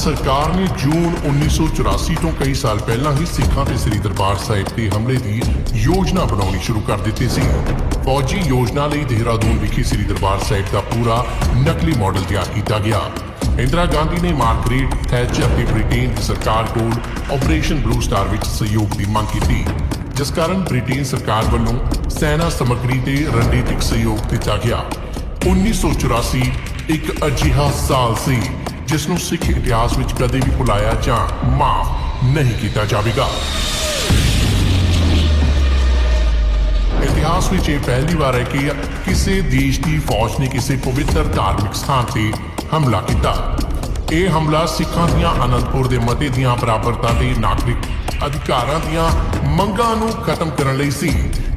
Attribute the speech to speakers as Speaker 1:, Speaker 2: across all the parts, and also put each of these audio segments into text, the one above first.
Speaker 1: ਸਰਕਾਰ ਨੇ ਜੂਨ 1984 ਤੋਂ ਕਈ ਸਾਲ ਪਹਿਲਾਂ ਹੀ ਸਿੱਖਾਂ ਤੇ ਸ੍ਰੀ ਦਰਬਾਰ ਸਾਹਿਬ ਤੇ ਹਮਲੇ ਦੀ ਯੋਜਨਾ ਬਣਾਉਣੀ ਸ਼ੁਰੂ ਕਰ ਦਿੱਤੀ ਸੀ। ਫੌਜੀ ਯੋਜਨਾ ਲਈ ਦੇਹਰਾਦੂਨ ਵਿਖੇ ਸ੍ਰੀ ਦਰਬਾਰ ਸਾਹਿਬ ਦਾ ਪੂਰਾ ਨਕਲੀ ਮਾਡਲ ਤਿਆਰ ਕੀਤਾ ਗਿਆ। ਇੰਦਰਾ ਗਾਂਧੀ ਨੇ ਮਾਰਗਰੇਟ ਥੈਚਰ ਅਤੇ ਬ੍ਰਿਟੇਨ ਦੀ ਸਰਕਾਰ ਕੋਲ ਆਪਰੇਸ਼ਨ ਬਲੂ ਸਟਾਰ ਵਿੱਚ ਸਹਿਯੋਗ ਦੀ ਮੰਗ ਕੀਤੀ। ਜਿਸ ਕਾਰਨ ਬ੍ਰਿਟੇਨ ਸਰਕਾਰ ਵੱਲੋਂ ਸੈਨਾ ਸਮੱਗਰੀ ਤੇ ਰਣਨੀਤਿਕ ਸਹਿਯੋਗ ਦਿੱਤਾ ਗਿਆ। 1984 ਇੱਕ ਅਜਿਹਾ ਸਾਲ ਸੀ ਜਿਸ ਨੂੰ ਸਿੱਖ ਇਤਿਹਾਸ ਵਿੱਚ ਕਦੇ ਵੀ ਭੁਲਾਇਆ ਜਾਂ ਮਾਫ ਨਹੀਂ ਕੀਤਾ ਜਾਵੇਗਾ। ਇਤਿਹਾਸ ਵਿੱਚ ਇਹ ਪਹਿਲੀ ਵਾਰ ਹੈ ਕਿ ਕਿਸੇ ਦੇਸ਼ ਦੀ ਫੌਜ ਨੇ ਕਿਸੇ ਪਵਿੱਤਰ ਧਾਰਮਿਕ ਸਥਾਨ ਤੇ ਹਮਲਾ ਕੀਤਾ। ਇਹ ਹਮਲਾ ਸਿੱਖਾਂ ਦੀਆਂ ਅਨੰਦਪੁਰ ਦੇ ਮਤੇ ਦੀਆਂ ਬਰਾਬਰਤਾ ਦੇ ਨਾਗਰਿਕ ਅਧਿਕਾਰਾਂ ਦੀਆਂ ਮੰਗਾਂ ਨੂੰ ਖਤਮ ਕਰਨ ਲਈ ਸੀ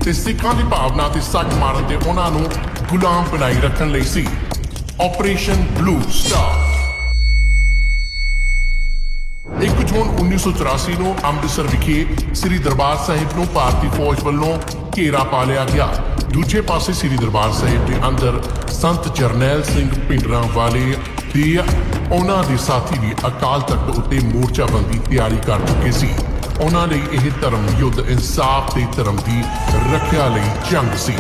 Speaker 1: ਤੇ ਸਿੱਖਾਂ ਦੀ ਭਾਵਨਾ ਤੇ ਸੱਟ ਮਾਰਨ ਤੇ ਉਹਨਾਂ ਨੂੰ ਗੁਲਾਮ ਬਣਾਈ ਰੱਖਣ ਲਈ ਸੀ। ਆਪਰੇਸ਼ਨ ਬਲੂ ਸਟਾਰ 1 ਜੂਨ 1984 ਨੂੰ ਅੰਮ੍ਰਿਤਸਰ ਵਿਖੇ ਸ੍ਰੀ ਦਰਬਾਰ ਸਾਹਿਬ ਨੂੰ ਭਾਰਤੀ ਫੌਜ ਵੱਲੋਂ ਘੇਰਾ ਪਾ ਲਿਆ ਗਿਆ। ਦੂਜੇ ਪਾਸੇ ਸ੍ਰੀ ਦਰਬਾਰ ਸਾਹਿਬ ਦੇ ਅੰਦਰ ਸੰਤ ਜਰਨੈਲ ਸਿੰਘ ਪਿੰਡਰਾਂ ਵਾਲੇ ਤੇ ਉਹਨਾਂ ਦੇ ਸਾਥੀ ਵੀ ਅਕਾਲ ਤਖਤ ਉੱਤੇ ਮੋਰਚਾਬੰਦੀ ਤਿਆਰੀ ਕਰ ਚੁੱਕੇ ਸੀ। ਉਹਨਾਂ ਲਈ ਇਹ ਧਰਮ ਯੁੱਧ ਇਨਸਾਫ ਤੇ ਧਰਮ ਦੀ ਰੱਖਿਆ ਲਈ ਜੰਗ ਸੀ।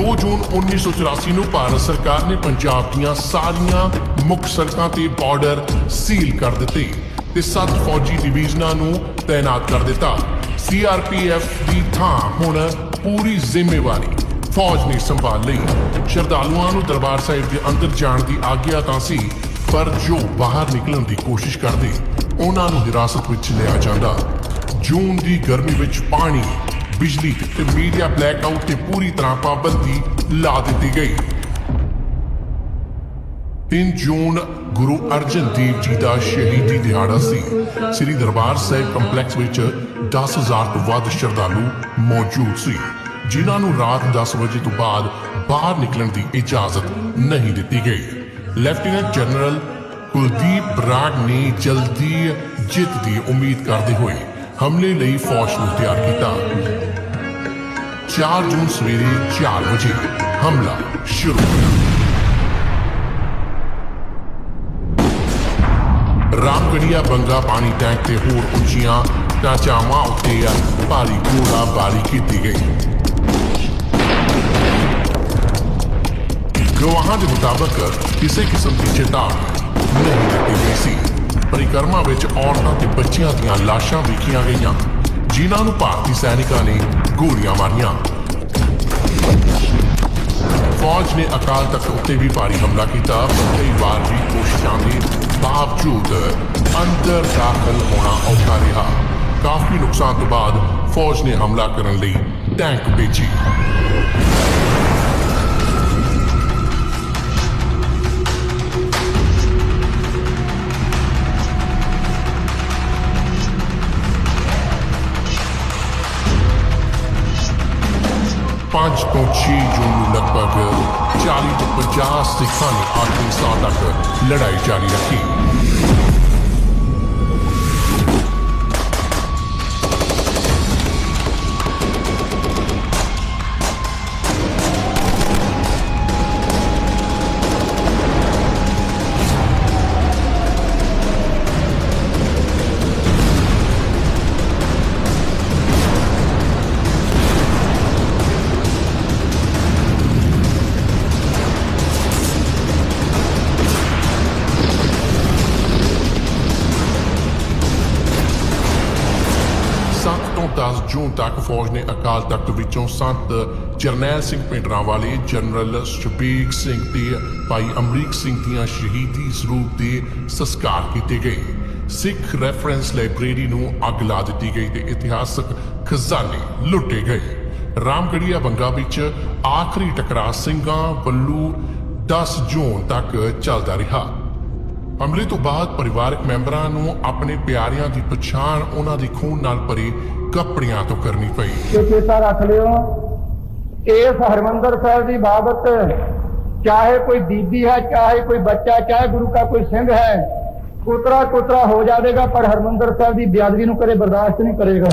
Speaker 1: ਦੋ ਜੂਨ 1984 ਨੂੰ ਭਾਰਤ ਸਰਕਾਰ ਨੇ ਪੰਜਾਬ ਦੀਆਂ ਸਾਰੀਆਂ ਮੁੱਖ ਸੜਕਾਂ ਤੇ ਬਾਰਡਰ ਸੀਲ ਕਰ ਦਿੱਤੇ ਤੇ ਸੱਤ ਫੌਜੀ ਡਿਵੀਜ਼ਨਾਂ ਨੂੰ ਤਾਇਨਾਤ ਕਰ ਦਿੱਤਾ। ਸੀਆਰਪੀਐਫ ਦੀ ਥਾਂ ਹੁਣ ਪੂਰੀ ਜ਼ਿੰਮੇਵਾਰੀ ਫੌਜ ਨੇ ਸੰਭਾਲ ਲਈ। ਸ਼ਰਧਾਲੂਆਂ ਨੂੰ ਦਰਬਾਰ ਸਾਹਿਬ ਦੇ ਅੰਦਰ ਜਾਣ ਦੀ ਆਗਿਆ ਤਾਂ ਸੀ, ਪਰ ਜੋ ਬਾਹਰ ਨਿਕਲਣ ਦੀ ਕੋਸ਼ਿਸ਼ ਕਰਦੇ, ਉਹਨਾਂ ਨੂੰ ਹਿਰਾਸਤ ਵਿੱਚ ਲਿਆ ਜਾਂਦਾ। ਜੂਨ ਦੀ ਗਰਮੀ ਵਿੱਚ ਪਾਣੀ ਬਿਜਲੀ ਤੇ ਮੀਡੀਆ ਬਲੈਕਆਊਟ ਤੇ ਪੂਰੀ ਤਰ੍ਹਾਂ ਪਾਬੰਦੀ ਲਾ ਦਿੱਤੀ ਗਈ। 3 ਜੂਨ ਗੁਰੂ ਅਰਜਨ ਦੇਵ ਜੀ ਦਾ ਸ਼ਹੀਦੀ ਦਿਹਾੜਾ ਸੀ। ਸ੍ਰੀ ਦਰਬਾਰ ਸਾਹਿਬ ਕੰਪਲੈਕਸ ਵਿੱਚ 10000 ਤੋਂ ਵੱਧ ਸ਼ਰਧਾਲੂ ਮੌਜੂਦ ਸੀ, ਜਿਨ੍ਹਾਂ ਨੂੰ ਰਾਤ 10 ਵਜੇ ਤੋਂ ਬਾਅਦ ਬਾਹਰ ਨਿਕਲਣ ਦੀ ਇਜਾਜ਼ਤ ਨਹੀਂ ਦਿੱਤੀ ਗਈ। ਲੈਫਟੀਨੈਂਟ ਜਨਰਲ ਕੁਲਦੀਪ ਬਰਾੜ ਨੇ ਜਲਦੀ ਜਿੱਤ ਦੀ ਉਮੀਦ ਕਰਦੇ ਹੋਏ ਹਮਲੇ ਲਈ ਫੌਜ ਨੂੰ ਤਿਆਰ ਕੀਤਾ। 4 ਜੂਨ ਸਵੇਰੇ 4 ਵਜੇ ਹਮਲਾ ਸ਼ੁਰੂ ਹੋਇਆ। ਰਾਮਗੜੀਆ ਬੰਗਾ ਪਾਣੀ ਟੈਂਕ ਤੇ ਹੋਰ ਉੱਚੀਆਂ ਢਾਂਚਾਵਾਂ ਉੱਤੇ ਭਾਰੀ ਗੋਲਾ ਬਾਰੀ ਕੀਤੀ ਗਈ। ਗਵਾਹਾਂ ਦੇ ਮੁਤਾਬਕ ਕਿਸੇ ਕਿਸਮ ਦੀ ਚੇਤਾਵਨੀ ਨਹੀਂ ਦਿੱਤੀ ਗਈ ਸੀ। ਪਰਿਕਰਮਾ ਵਿੱਚ ਔਰਤਾਂ ਤੇ ਬੱਚਿਆਂ ਦੀਆਂ ਲਾਸ਼ਾਂ ਵੇਖੀਆਂ ਗਈਆਂ, ਜਿਨ੍ਹਾਂ ਨੂੰ ਭਾਰਤੀ ਸੈਨਿਕਾਂ ਨੇ ਗੋਲੀਆਂ ਮਾਰੀਆਂ। ਫੌਜ ਨੇ ਅਕਾਲ ਤਖਤ ਉੱਤੇ ਵੀ ਭਾਰੀ ਹਮਲਾ ਕੀਤਾ। ਪਰ ਕਈ ਵਾਰ ਵੀ ਕੋਸ਼ਿਸ਼ਾਂ ਦੇ ਬਾਵਜੂਦ ਅੰਦਰ ਦਾਖਲ ਹੋਣਾ ਔਖਾ ਰਿਹਾ। ਕਾਫੀ ਨੁਕਸਾਨ ਤੋਂ ਬਾਅਦ ਫੌਜ ਨੇ ਹਮਲਾ ਕਰਨ ਲਈ ਟੈਂਕ ਭੇਜੀ। ਪੰਜ ਤੋਂ 6 ਜੂਨ ਨੂੰ ਲਗਭਗ 40 ਤੋਂ 50 ਸਿੱਖਾਂ ਨੇ ਆਖਰੀ ਸਾਲ ਤੱਕ ਲੜਾਈ ਜਾਰੀ ਰੱਖੀ ਜੂਨ ਤੱਕ ਫੌਜ ਨੇ ਅਕਾਲ ਤਖਤ ਵਿੱਚੋਂ ਸੰਤ ਜਰਨੈਲ ਸਿੰਘ ਪਿੰਡਰਾਂ ਵਾਲੇ ਜਨਰਲ ਸ਼ਬੀਕ ਸਿੰਘ ਤੇ ਭਾਈ ਅਮਰੀਕ ਸਿੰਘ ਦੀਆਂ ਸ਼ਹੀਦੀ ਸਰੂਪ ਦੇ ਸੰਸਕਾਰ ਕੀਤੇ ਗਏ। ਸਿੱਖ ਰੈਫਰੈਂਸ ਲਾਇਬ੍ਰੇਰੀ ਨੂੰ ਅੱਗ ਲਾ ਦਿੱਤੀ ਗਈ ਤੇ ਇਤਿਹਾਸਕ ਖਜ਼ਾਨੇ ਲੁੱਟੇ ਗਏ। ਰਾਮਗੜੀਆ ਬੰਗਾ ਵਿੱਚ ਆਖਰੀ ਟਕਰਾਅ ਸਿੰਘਾਂ ਵੱਲੋਂ 10 ਜੂਨ ਤੱਕ ਚੱਲਦਾ ਰਿਹਾ। ਹਮਲੇ ਤੋਂ ਬਾਅਦ ਪਰਿਵਾਰਕ ਮੈਂਬਰਾਂ ਨੂੰ ਆਪਣੇ ਪਿਆਰਿਆਂ ਦੀ ਪਛਾਣ ਉਹਨਾਂ ਦੀ ਖੂਨ ਨਾਲ ਭਰੇ ਕੱਪੜਿਆਂ ਤੋਂ ਕਰਨੀ ਪਈ।
Speaker 2: ਤੇ ਚੇਤਾ ਰੱਖ ਲਿਓ, ਇਸ ਹਰਮੰਦਰ ਸਾਹਿਬ ਦੀ ਬਾਬਤ ਚਾਹੇ ਕੋਈ ਬੀਬੀ ਹੈ, ਚਾਹੇ ਕੋਈ ਬੱਚਾ, ਚਾਹੇ ਗੁਰੂ ਦਾ ਕੋਈ ਸਿੰਘ ਹੈ ਕੁਤਰਾ ਕੁਤਰਾ ਹੋ ਜਾਵੇਗਾ, ਪਰ ਹਰਮੰਦਰ ਸਾਹਿਬ ਦੀ ਬੇਅਦਬੀ ਨੂੰ ਕਦੇ ਬਰਦਾਸ਼ਤ ਨਹੀਂ ਕਰੇਗਾ।